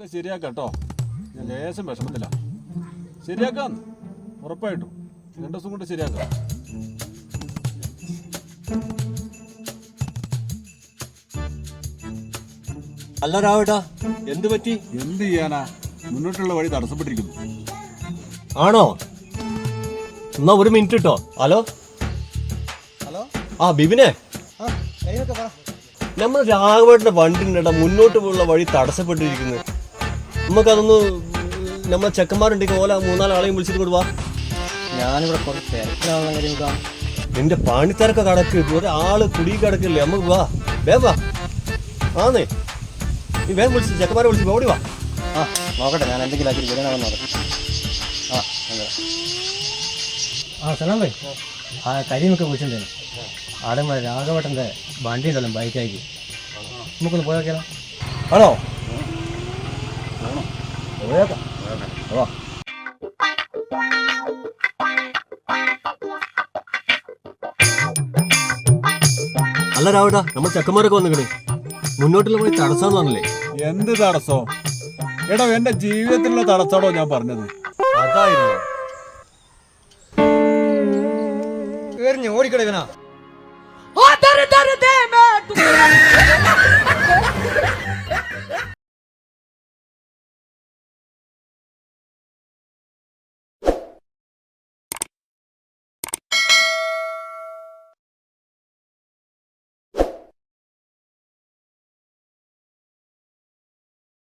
ഒക്കെ ശരിയാക്കാം കേട്ടോ. ഞാൻ ലേശം വിഷമത്തില്ല ശരിയാക്കാം. ഉറപ്പായിട്ടും. രണ്ടു ദിവസം കൊണ്ട് ശരിയാക്കാം. അല്ല രാവേട്ടാ എന്ത് പറ്റി? എന്ത് ചെയ്യാനാ? മുന്നോട്ടുള്ള വഴി തടസ്സപ്പെട്ടിരിക്കുന്നു. ആണോ? എന്നാ ഒരു മിനിറ്റ് കേട്ടോ ഹലോ? ഹലോ? ആ ബിബിനെ? ആ കൈയൊക്കെ പറ. നമ്മൾ രാഘവേട്ടന്റെ വണ്ടി മുന്നോട്ട് പോയുള്ള വഴി തടസ്സപ്പെട്ടിരിക്കുന്നത് നമുക്കതൊന്ന് നമ്മളെ ചെക്കന്മാരുണ്ടെങ്കിൽ ഓല മൂന്നാലാളെയും വിളിച്ചിട്ട് കൊടുവാ ഞാനിവിടെ കുറച്ച് തിരക്കിലാവുന്ന കാര്യം നോക്കാം നിന്റെ പണിത്തിരക്ക് കടക്ക് ആൾ കുടി കിടക്കില്ലേ നമുക്ക് വാ വേഗം വാ. ആന്നേ നീ വേഗം വിളിച്ച് ചെക്കന്മാരെ വിളിച്ച് ഓടി വാ. ആ നോക്കട്ടെ ഞാൻ എന്തെങ്കിലും ആക്കി വരണമാണെന്ന് നോക്കട്ടെ ആ അങ്ങനെ ആ സലാം ഭായി ആ. കരിമൊക്കെ വിളിച്ചിട്ടുണ്ടായിരുന്നു ആടെ രാഘവട്ടന്റെ വണ്ടി ഉണ്ടല്ലോ ബൈക്കാക്കി നമുക്കൊന്ന് പോയാക്കിയാലോ ആണോ? പോയേക്കാം അല്ല രാവട്ടാ നമ്മൾ ചെക്കന്മാരൊക്കെ വന്നിക്കണേ. മുന്നോട്ടുള്ള പോയി തടസ്സം പറഞ്ഞില്ലേ? എന്ത് തടസ്സോ? എടോ എന്റെ ജീവിതത്തിലുള്ള തടസ്സമാണോ ഞാൻ പറഞ്ഞത്? അതായിരുന്നു. എറിഞ്ഞ്